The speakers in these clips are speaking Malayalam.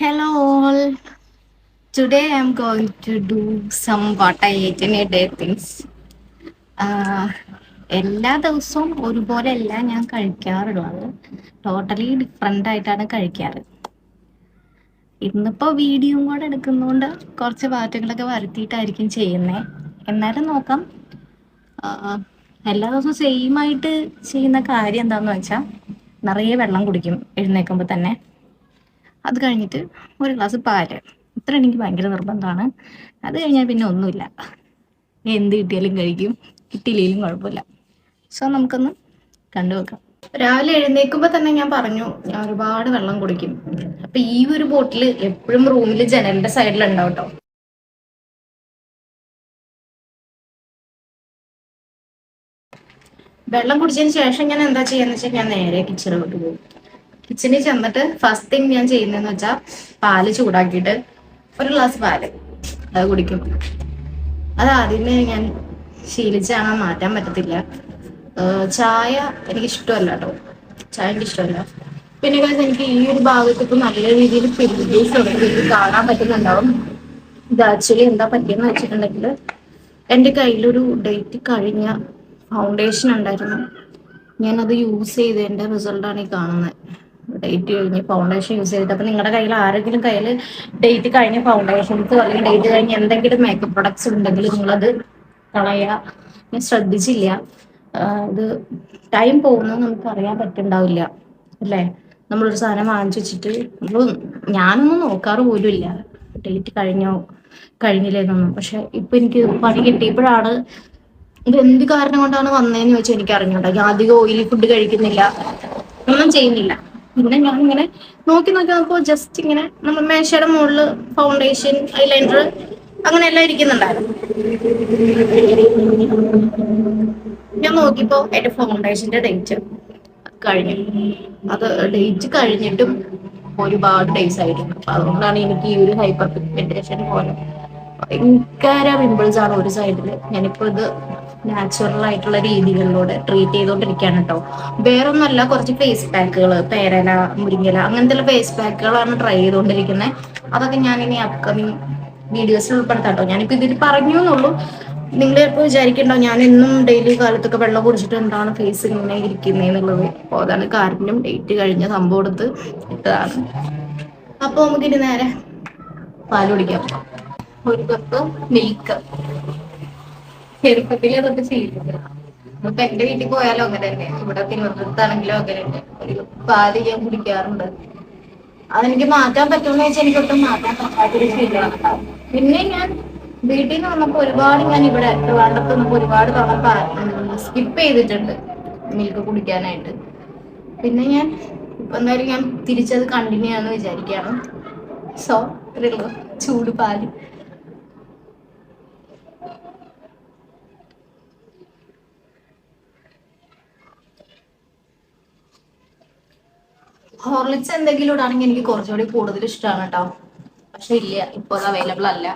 Hello all. Today I'm going to do some what I ate in a day things. എല്ലാ ദിവസവും ഒരുപോലെ അല്ല ഞാൻ കഴിക്കാറുള്ളത്. ടോട്ടലി ഡിഫറെന്റ് ആയിട്ടാണ് കഴിക്കാറ്. ഇന്നിപ്പോൾ വീഡിയോയും കൂടെ എടുക്കുന്നതുകൊണ്ട് കുറച്ച് മാറ്റങ്ങളൊക്കെ വരുത്തിയിട്ടായിരിക്കും ചെയ്യുന്നത് എന്നാലും നോക്കാം. എല്ലാ ദിവസവും സെയിം ആയിട്ട് ചെയ്യുന്ന കാര്യം എന്താണെന്ന് വെച്ചാൽ നിറയെ വെള്ളം കുടിക്കും എഴുന്നേൽക്കുമ്പോൾ തന്നെ. അത് കഴിഞ്ഞിട്ട് ഒരു ഗ്ലാസ് പാൽ. ഇത്ര എനിക്ക് ഭയങ്കര നിർബന്ധമാണ്. അത് കഴിഞ്ഞാൽ പിന്നെ ഒന്നുമില്ല. എന്ത് കിട്ടിയാലും കഴിക്കും. കിട്ടിയില്ലെങ്കിലും കുഴപ്പമില്ല. സോ നമുക്കൊന്ന് കണ്ടു കണ്ടുവെക്കാം രാവിലെ എഴുന്നേൽക്കുമ്പോൾ തന്നെ ഞാൻ പറഞ്ഞു ഞാൻ ഒരുപാട് വെള്ളം കുടിക്കും. അപ്പൊ ഈ ഒരു ബോട്ടിൽ എപ്പോഴും റൂമിൽ ജനലിന്റെ സൈഡിൽ ഉണ്ടാവും കേട്ടോ വെള്ളം കുടിച്ചതിന് ശേഷം ഞാൻ എന്താ ചെയ്യാന്ന് വെച്ചാൽ ഞാൻ നേരെ കിച്ചണിലോട്ട് പോകും. കിച്ചണിൽ ചെന്നിട്ട് ഫസ്റ്റ് തിങ് ഞാൻ ചെയ്യുന്നതെന്ന് വെച്ചാൽ പാൽ ചൂടാക്കിയിട്ട് ഒരു ഗ്ലാസ് പാൽ അത് കുടിക്കും. അത് ആദ്യമേ ഞാൻ ശീലിച്ചാണ് മാറ്റാൻ പറ്റത്തില്ല. ചായ എനിക്ക് ഇഷ്ടമല്ല കേട്ടോ. ചായ എനിക്ക് ഇഷ്ടമല്ല. പിന്നെ കാര്യം എനിക്ക് ഈ ഒരു ഭാഗത്ത് ഇപ്പൊ നല്ല രീതിയിൽ ഉണ്ട് നിങ്ങൾക്ക് കാണാൻ പറ്റുന്നുണ്ടാവും. ഇത് ആക്ച്വലി എന്താ പറ്റിയെന്ന് വെച്ചിട്ടുണ്ടെങ്കിൽ എന്റെ കയ്യിലൊരു ഡേറ്റ് കഴിഞ്ഞ ഫൗണ്ടേഷൻ ഉണ്ടായിരുന്നു. ഞാനത് യൂസ് ചെയ്തതിന്റെ റിസൾട്ടാണ് ഈ കാണുന്നത്. ഡേറ്റ് കഴിഞ്ഞ് ഫൗണ്ടേഷൻ യൂസ് ചെയ്തിട്ട്. അപ്പൊ നിങ്ങളുടെ കയ്യിൽ ആരെങ്കിലും കയ്യിൽ ഡേറ്റ് കഴിഞ്ഞ ഫൗണ്ടേഷൻസ് അല്ലെങ്കിൽ ഡേറ്റ് കഴിഞ്ഞ് എന്തെങ്കിലും മേക്കപ്പ് പ്രൊഡക്ട്സ് ഉണ്ടെങ്കിൽ നിങ്ങളത് കളയുക ശ്രദ്ധിച്ചില്ല. ഇത് ടൈം പോകുന്നത് നമുക്ക് അറിയാൻ പറ്റുണ്ടാവില്ല. അല്ലേ? നമ്മളൊരു സാധനം വാങ്ങിച്ചു വെച്ചിട്ട് നമ്മൾ ഞാനൊന്നും നോക്കാറ് പോലും ഇല്ല ഡേറ്റ് കഴിഞ്ഞോ കഴിഞ്ഞില്ലേന്നൊന്നും പക്ഷെ ഇപ്പൊ എനിക്ക് പണി കിട്ടിയപ്പോഴാണ് ഇത് എന്ത് കാരണം കൊണ്ടാണ് വന്നതെന്ന് ചോദിച്ചാൽ എനിക്ക് അറിഞ്ഞുണ്ടോ ഞാൻ അധികം ഓയിലി ഫുഡ് കഴിക്കുന്നില്ല. ഒന്നും ചെയ്യുന്നില്ല. പിന്നെ ഞാൻ ഇങ്ങനെ നോക്കി നോക്കി നോക്കുമ്പോൾ ജസ്റ്റ് ഇങ്ങനെ നമ്മൾ മേശയുടെ മുകളിൽ ഫൗണ്ടേഷൻ ഐലൈനർ അങ്ങനെ എല്ലാം ഇരിക്കുന്നുണ്ടായിരുന്നു. ഞാൻ നോക്കിയപ്പോ എന്റെ ഫൗണ്ടേഷന്റെ ഡേറ്റ് കഴിഞ്ഞു. അത് ഡേറ്റ് കഴിഞ്ഞിട്ടും ഒരുപാട് ഡേയ്സ് ആയിരുന്നു അപ്പൊ അതുകൊണ്ടാണ് എനിക്ക് ഈ ഒരു ഹൈപ്പർ പിഗ്മെന്റേഷൻ പോലെ ഭയങ്കര പിമ്പിൾസ് ആണ് ഒരു സൈഡിൽ ഞാനിപ്പോ ഇത് നാച്ചുറൽ ആയിട്ടുള്ള രീതികളിലൂടെ ട്രീറ്റ് ചെയ്തുകൊണ്ടിരിക്കുകയാണ് കേട്ടോ വേറൊന്നല്ല കുറച്ച് ഫേസ് പാക്കുകൾ പേരല മുരിങ്ങല അങ്ങനത്തെ ഫേസ് പാക്കുകളാണ് ട്രൈ ചെയ്തുകൊണ്ടിരിക്കുന്നത് അതൊക്കെ ഞാൻ ഇനി അപ്കമിങ് വീഡിയോസിൽ ഉൾപ്പെടുത്താം കേട്ടോ ഞാനിപ്പോ ഇതിൽ പറഞ്ഞു എന്നുള്ളൂ നിങ്ങൾ ചിലപ്പോൾ വിചാരിക്കണ്ടോ ഞാൻ എന്നും ഡെയിലി കാലത്തൊക്കെ വെള്ളം കുടിച്ചിട്ട് എന്താണ് ഫേസ് ഇങ്ങനെ ഇരിക്കുന്നതെന്നുള്ളത് അപ്പോൾ അതാണ് കാരണം ഡേറ്റ് കഴിഞ്ഞ സംഭവം എടുത്ത് ഇട്ടതാണ്. അപ്പോൾ നമുക്കിനി നേരെ പാൽ കുടിക്കാം. ഒരു കപ്പ് മിൽക്ക് ചെറുപ്പത്തിൽ അതൊക്കെ ചെയ്യുന്നത് ഇപ്പൊ എന്റെ വീട്ടിൽ പോയാലും അങ്ങനെ തന്നെ. ഇവിടെ തിരുവനന്തപുരത്താണെങ്കിലും അങ്ങനെ തന്നെ. ഒരു പാൽ ഞാൻ കുടിക്കാറുണ്ട്. അതെനിക്ക് മാറ്റാൻ പറ്റുമെന്ന് വെച്ചാൽ എനിക്ക് ഒട്ടും മാറ്റാൻ പറ്റാത്തൊരു ശീലമാണ് പിന്നെ ഞാൻ വീട്ടിൽ നിന്ന് വന്നപ്പോ ഒരുപാട് ഞാൻ ഇവിടെ ട്രിവാണ്ടത്ത് നിന്നപ്പോ ഒരുപാട് തവണ സ്കിപ്പ് ചെയ്തിട്ടുണ്ട് മിൽക്ക് കുടിക്കാനായിട്ട്. പിന്നെ ഞാൻ ഇപ്പൊ എന്തായാലും ഞാൻ തിരിച്ചത് കണ്ടിന്യൂ ആണെന്ന് വിചാരിക്കുകയാണ്. സോ ചൂട് പാൽ. ഹോർലിക്സ് എന്തെങ്കിലും ഇടാണെങ്കിൽ എനിക്ക് കുറച്ചുകൂടി കൂടുതൽ ഇഷ്ടമാണ് കേട്ടോ. പക്ഷെ ഇല്ല ഇപ്പൊ അത് അവൈലബിൾ അല്ല.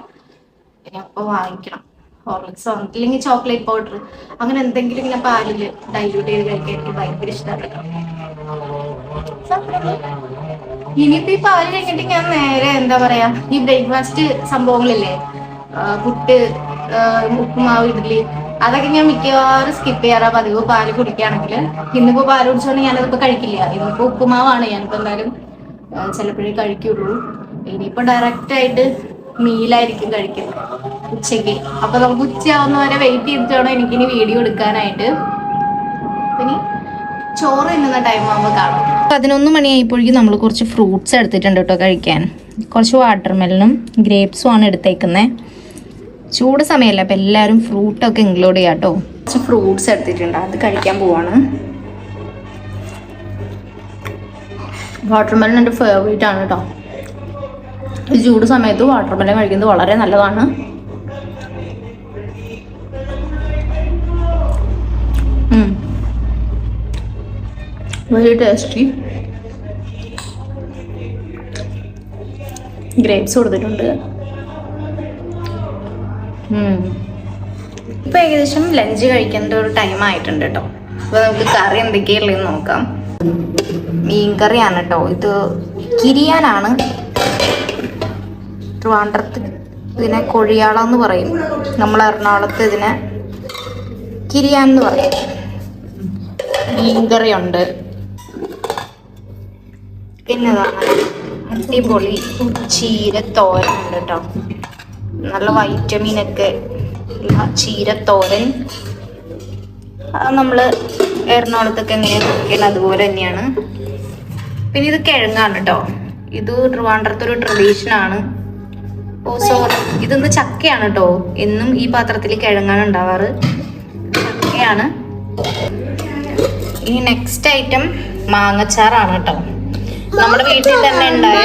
ഇനി അപ്പോൾ വാങ്ങിക്കണം. ഹോർലിക്സ് ഇല്ലെങ്കിൽ ചോക്ലേറ്റ് പൗഡർ അങ്ങനെ എന്തെങ്കിലും ഇങ്ങനെ പാലിൽ ഡൈല്യൂട്ട് ചെയ്ത് കഴിക്കാൻ എനിക്ക് ഭയങ്കര ഇഷ്ടമാണ് ഇനിയിപ്പോ ഈ പാൽ കഴിഞ്ഞിട്ട് ഞാൻ നേരെ എന്താ പറയാ ഈ ബ്രേക്ക്ഫാസ്റ്റ് സംഭവങ്ങളില്ലേ പുട്ട് ഉപ്പുമാവ് ഇഡ്ഡലി അതൊക്കെ ഞാൻ മിക്കവാറും സ്കിപ്പ് ചെയ്യാറാ പതിവ്. പാൽ കുടിക്കുകയാണെങ്കിൽ ഇന്നിപ്പോ പാൽ കുടിച്ചോണ്ട് ഞാനതിപ്പോ കഴിക്കില്ല. ഇന്നിപ്പോ ഉപ്പുമാവാണ്. ഞാനിപ്പോ എന്തായാലും ചിലപ്പോഴേ കഴിക്കുള്ളൂ. ഇനിയിപ്പോ ഡയറക്റ്റ് ആയിട്ട് മീലായിരിക്കും കഴിക്കുന്നത് ഉച്ചയ്ക്ക്. അപ്പൊ നമുക്ക് ഉച്ചയാവുന്ന വരെ വെയിറ്റ് ചെയ്തിട്ട് വേണം എനിക്കിനി വീഡിയോ എടുക്കാനായിട്ട്. പിന്നെ ചോറ് തിന്നുന്ന ടൈം ആകുമ്പോൾ കാണാം. പതിനൊന്ന് മണിയായപ്പോഴേക്കും നമ്മൾ കുറച്ച് ഫ്രൂട്ട്സ് എടുത്തിട്ടുണ്ട് കേട്ടോ കഴിക്കാൻ. കുറച്ച് വാട്ടർമെലനും ഗ്രേപ്സും ആണ് എടുത്തേക്കുന്നത് ചൂട് സമയമല്ല അപ്പം ഫ്രൂട്ട് ഒക്കെ ഇൻക്ലൂഡ് ചെയ്യാം കേട്ടോ കുറച്ച് ഫ്രൂട്ട്സ് എടുത്തിട്ടുണ്ട് അത് കഴിക്കാൻ പോവാണ്. വാട്ടർമെലൻ എന്റെ ഫേവറേറ്റ് ആണ് കേട്ടോ ഈ ചൂട് സമയത്ത് വാട്ടർമെലൻ കഴിക്കുന്നത് വളരെ നല്ലതാണ്. വെരി ടേസ്റ്റി ഗ്രേപ്സ് കൊടുത്തിട്ടുണ്ട്. ഇപ്പൊ ഏകദേശം ലഞ്ച് കഴിക്കേണ്ട ഒരു ടൈം ആയിട്ടുണ്ട് കേട്ടോ അപ്പൊ നമുക്ക് കറി എന്തൊക്കെയുള്ളതെന്ന് നോക്കാം. മീൻ കറിയാണ് കേട്ടോ ഇത് കിരിയാനാണ്. ട്രിവാൻഡ്രത്ത് ഇതിനെ കൊഴിയാള എന്ന് പറയും. നമ്മൾ എറണാകുളത്ത് ഇതിനെ കിരിയാൻ എന്ന് പറയും. മീൻ കറിയുണ്ട് പിന്നെ അടിപൊളി ചീര തോരനുണ്ട് കേട്ടോ നല്ല വൈറ്റമിൻ ഒക്കെ ഉള്ള ചീരത്തോരൻ. നമ്മൾ എറണാകുളത്തൊക്കെ എങ്ങനെയാണ് കുക്ക് ചെയ്യുന്നത് അതുപോലെ തന്നെയാണ്. പിന്നെ ഇത് കിഴങ്ങാണ് കേട്ടോ ഇത് ട്രിവാൻഡ്രത്തെ ഒരു ട്രഡീഷൻ ആണ് ഓ സോറി ഇതൊന്ന് ചക്കയാണ് കേട്ടോ എന്നും ഈ പാത്രത്തിൽ കിഴങ്ങാണ് ഉണ്ടാവാറ്. ചക്കയാണ്. ഇനി നെക്സ്റ്റ് ഐറ്റം മാങ്ങച്ചാറാണ് കേട്ടോ നമ്മുടെ വീട്ടിൽ തന്നെ ഉണ്ടായ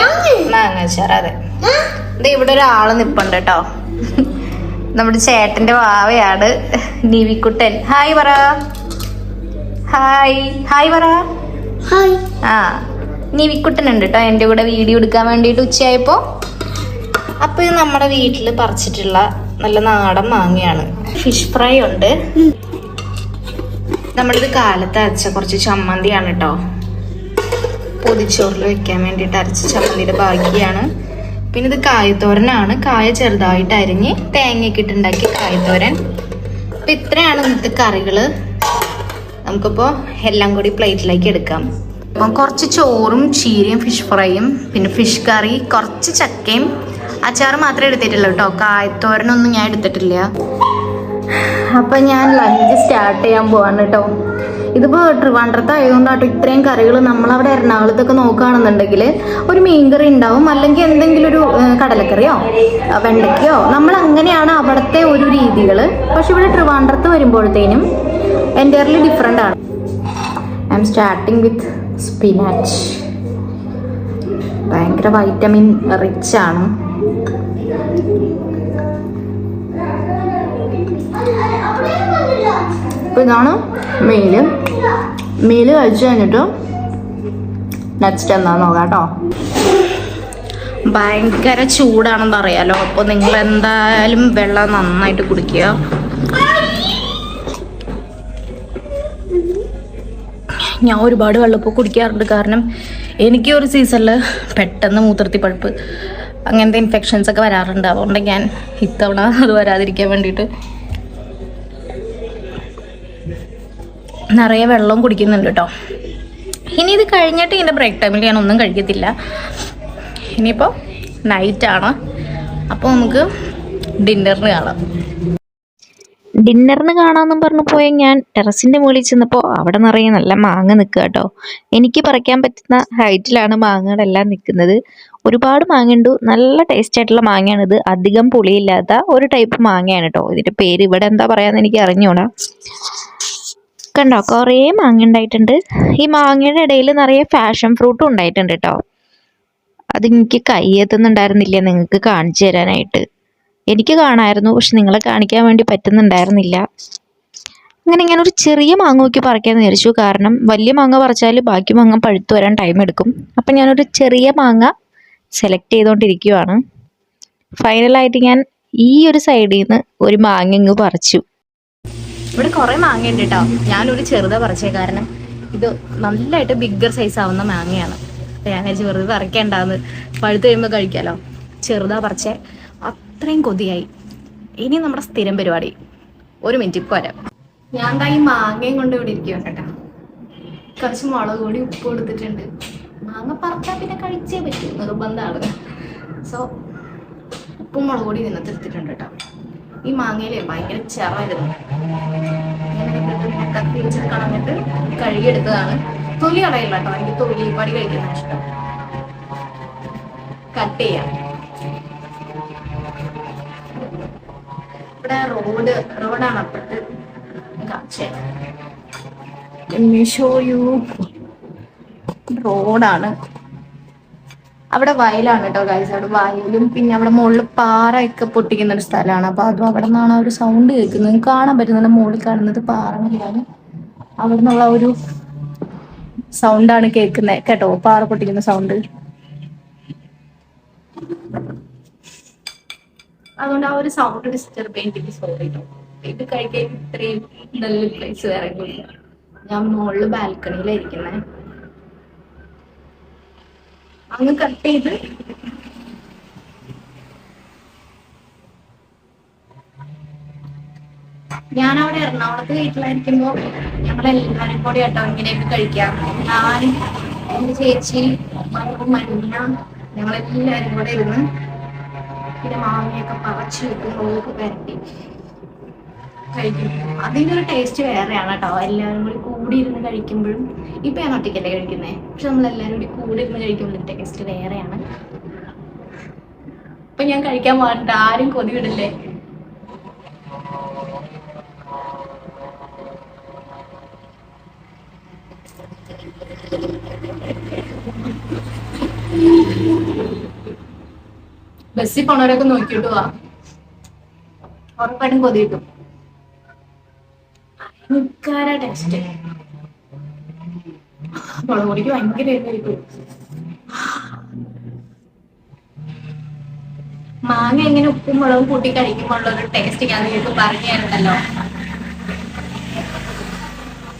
മാങ്ങച്ചാർ അതെ. ഇത് ഇവിടെ ഒരാൾ നിപ്പുണ്ട് കേട്ടോ നമ്മുടെ ചേട്ടന്റെ വാവയാണ് നിവിക്കുട്ടൻ. ഹായ് പറ. ഹായ്. ഹായ് പറ. ഹായ്. ആ നിവിക്കുട്ടൻ ഉണ്ട് കേട്ടോ എന്റെ കൂടെ വീഡിയോ എടുക്കാൻ വേണ്ടിയിട്ട് ഉച്ചയായപ്പോൾ അപ്പോൾ ഇത് നമ്മുടെ വീട്ടിൽ പറിച്ചിട്ടുള്ള നല്ല നാടൻ മാങ്ങയാണ്. ഫിഷ് ഫ്രൈ ഉണ്ട്. നമ്മളിത് കാലത്ത് അരച്ച കുറച്ച് ചമ്മന്തിയാണ് കേട്ടോ പൊതിച്ചോറിൽ വെക്കാൻ വേണ്ടിയിട്ട് അരച്ച ചമ്മന്തിയുടെ ബാക്കിയാണ് പിന്നെ ഇത് കായത്തോരനാണ്. കായ ചെറുതായിട്ട് അരിഞ്ഞ് തേങ്ങയൊക്കെ ഇട്ടുണ്ടാക്കിയ കായത്തോരൻ. അപ്പം ഇത്രയാണ് ഇന്നത്തെ കറികൾ. നമുക്കിപ്പോൾ എല്ലാം കൂടി പ്ലേറ്റിലേക്ക് എടുക്കാം. അപ്പം കുറച്ച് ചോറും ചീരയും ഫിഷ് ഫ്രൈയും പിന്നെ ഫിഷ് കറി കുറച്ച് ചക്കയും അച്ചാർ മാത്രമേ എടുത്തിട്ടുള്ളൂ കേട്ടോ. കായത്തോരനൊന്നും ഞാൻ എടുത്തിട്ടില്ല. അപ്പം ഞാൻ ലഞ്ച് സ്റ്റാർട്ട് ചെയ്യാൻ പോവാണ് കേട്ടോ. ഇതിപ്പോൾ ട്രിവാൻഡ്രത്ത് ആയതുകൊണ്ടാട്ടോ ഇത്രയും കറികൾ നമ്മളവിടെ എറണാകുളത്തൊക്കെ നോക്കുകയാണെന്നുണ്ടെങ്കിൽ ഒരു മീൻകറി ഉണ്ടാവും അല്ലെങ്കിൽ എന്തെങ്കിലും ഒരു കടലക്കറിയോ വെണ്ടയ്ക്കയോ നമ്മൾ അങ്ങനെയാണ് അവിടുത്തെ ഒരു രീതികൾ പക്ഷെ ഇവിടെ ട്രിവാൻഡ്രത്ത് വരുമ്പോഴത്തേനും എന്റയർലി ഡിഫറെന്റ് ആണ്. I am starting with spinach ഭയങ്കര വൈറ്റമിൻ റിച്ച് ആണ്. അപ്പോൾ ഇതാണ് മെയിൽ മെയിൽ കഴിച്ചു കഴിഞ്ഞിട്ട് നെക്സ്റ്റ് എന്താണെന്ന് നോക്കാം കേട്ടോ. ഭയങ്കര ചൂടാണെന്ന് അറിയാലോ. അപ്പോൾ നിങ്ങൾ എന്തായാലും വെള്ളം നന്നായിട്ട് കുടിക്കുക. ഞാൻ ഒരുപാട് വെള്ളപ്പൊക്കെ കുടിക്കാറുണ്ട്. കാരണം എനിക്ക് ഒരു സീസണിൽ പെട്ടെന്ന് മൂത്രത്തി പഴുപ്പ് അങ്ങനത്തെ ഇൻഫെക്ഷൻസ് ഒക്കെ വരാറുണ്ട്. അതുകൊണ്ട് ഞാൻ ഇത്തവണ അത് വരാതിരിക്കാൻ വേണ്ടിയിട്ട് നിറയെ വെള്ളവും കുടിക്കുന്നുണ്ട് കേട്ടോ ഇനി ഇത് കഴിഞ്ഞിട്ട് ഇതിന്റെ ബ്രേക്ക് ടൈമിൽ ഞാൻ ഒന്നും കഴിക്കത്തില്ല. ഇനിയിപ്പോൾ നൈറ്റാണ് അപ്പോൾ നമുക്ക് ഡിന്നറിന് കാണാം. ഡിന്നറിന് കാണാമെന്നും പറഞ്ഞു പോയ ഞാൻ ടെറസിന്റെ മുകളിൽ ചെന്നപ്പോൾ അവിടെ നിറയെ നല്ല മാങ്ങ നിൽക്കുക കേട്ടോ എനിക്ക് പറിക്കാൻ പറ്റുന്ന ഹൈറ്റിലാണ് മാങ്ങകളെല്ലാം നിൽക്കുന്നത്. ഒരുപാട് മാങ്ങയുണ്ട്. നല്ല ടേസ്റ്റ് ആയിട്ടുള്ള മാങ്ങയാണിത്. അധികം പുളിയില്ലാത്ത ഒരു ടൈപ്പ് മാങ്ങയാണ് കേട്ടോ ഇതിന്റെ പേര് ഇവിടെ എന്താ പറയാമെന്ന് എനിക്ക് അറിഞ്ഞൂടാ. കണ്ടോ? കുറേ മാങ്ങ ഉണ്ടായിട്ടുണ്ട്. ഈ മാങ്ങയുടെ ഇടയിൽ നിറയെ ഫാഷൻ ഫ്രൂട്ടും ഉണ്ടായിട്ടുണ്ട് കേട്ടോ അത് എനിക്ക് കയ്യെത്തുന്നുണ്ടായിരുന്നില്ല. നിങ്ങൾക്ക് കാണിച്ചു തരാനായിട്ട്. എനിക്ക് കാണാമായിരുന്നു പക്ഷെ നിങ്ങളെ കാണിക്കാൻ വേണ്ടി പറ്റുന്നുണ്ടായിരുന്നില്ല. അങ്ങനെ ഞാൻ ഒരു ചെറിയ മാങ്ങ നോക്കി പറിക്കാൻ വിചാരിച്ചു. കാരണം വലിയ മാങ്ങ പറിച്ചാൽ ബാക്കി മാങ്ങ പഴുത്തു വരാൻ ടൈം എടുക്കും. അപ്പം ഞാനൊരു ചെറിയ മാങ്ങ സെലക്ട് ചെയ്തുകൊണ്ടിരിക്കുവാണ് ഫൈനലായിട്ട് ഞാൻ ഈ ഒരു സൈഡിൽ നിന്ന് ഒരു മാങ്ങ ഇങ്ങ് പറിച്ചു. ഇവിടെ കുറെ മാങ്ങയുണ്ട് കേട്ടോ ഞാനൊരു ചെറുതാ പറിച്ചേ കാരണം ഇത് നല്ലതായിട്ട് ബിഗ്ഗർ സൈസ് ആവുന്ന മാങ്ങയാണ്. അപ്പൊ ഞാൻ കഴിച്ച് വെറുതെ പറിക്കണ്ടാന്ന്. പഴുത്ത് കഴിയുമ്പോൾ കഴിക്കാലോ. ചെറുതാ പറിച്ചേ. അത്രയും കൊതിയായി. ഇനി നമ്മുടെ സ്ഥിരം പരിപാടി. ഒരു മിനിറ്റ് വരാം. ഞാൻ എന്താ ഈ മാങ്ങയും കൊണ്ട് ഇവിടെ ഇരിക്കുക കേട്ടോ. കുറച്ച് മുളക് കൂടി ഉപ്പ് കൊടുത്തിട്ടുണ്ട്. മാങ്ങ പറിച്ചാൽ പിന്നെ കഴിച്ചേ പറ്റൂ. നിർബന്ധമാണ് സോ ഉപ്പും മുളക് കൂടി ഇതിനകത്ത് എടുത്തിട്ടുണ്ട് കേട്ടോ. ഈ മാങ്ങയിലെ ഭയങ്കര ചെറായിരുന്നു കത്തി കളഞ്ഞിട്ട് കഴുകിയെടുത്തതാണ് തൊലി കളയില്ല കേട്ടോ. എനിക്ക് തൊലി പടി കഴിക്കുന്ന ഇഷ്ടം. കട്ട് ചെയ്യാം. ഇവിടെ റോഡ് റോഡാണ് അപ്പുറത്ത് കാണിച്ചേ റോഡാണ്. അവിടെ വയലാണ് കേട്ടോ ഗൈസ് അവിടെ വയലും പിന്നെ അവിടെ മുകളിൽ പാറയൊക്കെ പൊട്ടിക്കുന്ന ഒരു സ്ഥലമാണ്. അപ്പൊ അതും അവിടെ നിന്നാണ് ഒരു സൗണ്ട് കേൾക്കുന്നത്. കാണാൻ പറ്റുന്നത് മുകളിൽ കാണുന്നത് പാറമലയാണ്. അവിടെ നിന്നുള്ള ഒരു സൗണ്ടാണ് കേൾക്കുന്നത് കേട്ടോ പാറ പൊട്ടിക്കുന്ന സൗണ്ട് അതുകൊണ്ട് ആ ഒരു സൗണ്ട് ഡിസ്റ്റർബ് എനിക്ക് സോറി ഇത് കഴിക്കാൻ ഇത്രയും നല്ല പ്ലേസ് വേറെ ഞാൻ മുകളിൽ ബാൽക്കണിയിലായിരിക്കുന്നേ അങ്ങ് കട്ട് ചെയ്ത് ഞാൻ അവിടെ എറണാകുളത്ത് വീട്ടിലായിരിക്കുമ്പോ ഞങ്ങൾ എല്ലാരും കൂടി കേട്ടോ ഇങ്ങനെയൊക്കെ കഴിക്കാം. ഞാനും എന്റെ ചേച്ചി മഞ്ഞ ഞങ്ങളെല്ലാരും കൂടെ ഇരുന്ന് പിന്നെ മാമിയൊക്കെ പറിച്ചു വിട്ട് ഓൾക്ക് പരട്ടി. കഴിക്കും. ഒരു ടേസ്റ്റ് വേറെയാണ് കേട്ടോ എല്ലാവരും കൂടി കൂടി ഇരുന്ന് കഴിക്കുമ്പോഴും ഇപ്പൊ ഞാൻ ഒറ്റയ്ക്കല്ലേ കഴിക്കുന്നേ? പക്ഷെ നമ്മൾ എല്ലാവരും കൂടി കൂടി ഇരുന്ന് കഴിക്കുമ്പോൾ ടേസ്റ്റ് വേറെയാണ്. ഇപ്പൊ ഞാൻ കഴിക്കാൻ പാടില്ല. ആരും കൊതി വിടില്ലേ? ബസ്സിൽ പോണവരൊക്കെ നോക്കിയിട്ട് വാ. ഉറപ്പായിട്ടും കൊതി കിട്ടും. ഭയങ്കര ടേസ്റ്റ് മുളകുപൊടിക്ക് ഭയങ്കര മാങ്ങ എങ്ങനെ ഉപ്പും മുളകും കൂട്ടി കഴിക്കുമ്പോൾ ഉള്ള ഒരു ടേസ്റ്റ് ഞാൻ നിങ്ങൾക്ക് പറഞ്ഞു തരുന്നല്ലോ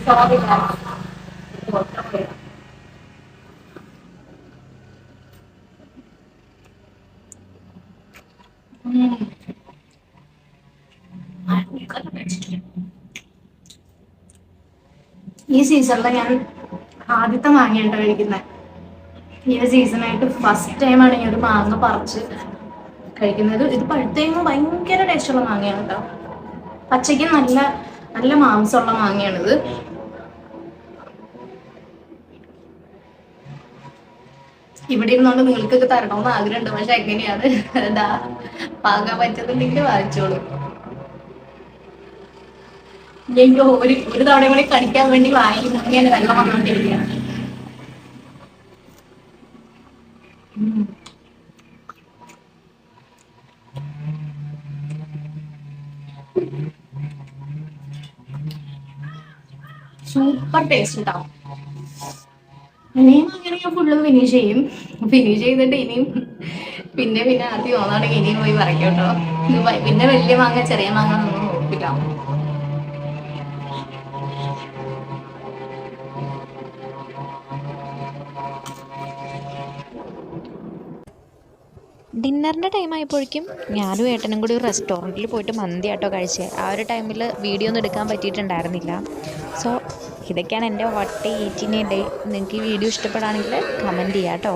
Sorry, guys. ഉം. ഭയങ്കര taste. ഈ സീസണിൽ ഞാൻ ആദ്യത്തെ മാങ്ങയാണ് കഴിക്കുന്നത് ഈ ഒരു സീസണായിട്ട് ഫസ്റ്റ് ടൈമാണ് ഞാൻ ഒരു മാങ്ങ പറിച്ച് കഴിക്കുന്നത്. ഇത് പഴുത്തേങ്ങും ഭയങ്കര ടേസ്റ്റുള്ള മാങ്ങയാണ് കേട്ടോ പച്ചയ്ക്ക് നല്ല നല്ല മാംസമുള്ള മാങ്ങയാണിത്. ഇവിടെ ഇരുന്നോണ്ട് നിങ്ങൾക്കൊക്കെ തരണമെന്ന് ആഗ്രഹമുണ്ട്. പക്ഷെ എങ്ങനെയാണ്? എന്താ പാകാൻ പറ്റുന്നുണ്ടെങ്കിൽ വാങ്ങിച്ചോളൂ. എനിക്ക് ഒരു ഒരു തവണ കൂടി കടിക്കാൻ വേണ്ടി വായി മുങ്ങിയാണ് വെള്ളം വന്നോണ്ടിരിക്കുകയാണ് സൂപ്പർ ടേസ്റ്റ് ഉണ്ടാവും ഇനിയും അങ്ങനെ ഞാൻ ഫുള്ള് ഫിനിഷ് ചെയ്യും. ഫിനിഷ് ചെയ്തിട്ട് ഇനിയും പിന്നെ പിന്നെ ആദ്യം തോന്നാണെങ്കിൽ ഇനിയും പോയി പറയ്ക്കോട്ടോ പിന്നെ വലിയ മാങ്ങ ചെറിയ മാങ്ങ ഒന്നും നോക്കില്ല ഡിന്നറിന്റെ ടൈം ആയപ്പോഴേക്കും ഞാനും ഏട്ടനും കൂടി ഒരു റെസ്റ്റോറന്റിൽ പോയിട്ട് മന്തി ആട്ടോ കഴിച്ചേ. ആ ഒരു ടൈമിൽ വീഡിയോ ഒന്നും എടുക്കാൻ പറ്റിയിട്ടുണ്ടായിരുന്നില്ല. സോ ഇതൊക്കെയാണ് എന്റെ വട്ടി ഈറ്റിംഗ് ഡേ നിങ്ങൾക്ക് ഈ വീഡിയോ ഇഷ്ടപ്പെടുകയാണെങ്കിൽ കമന്റ് ചെയ്യാം കേട്ടോ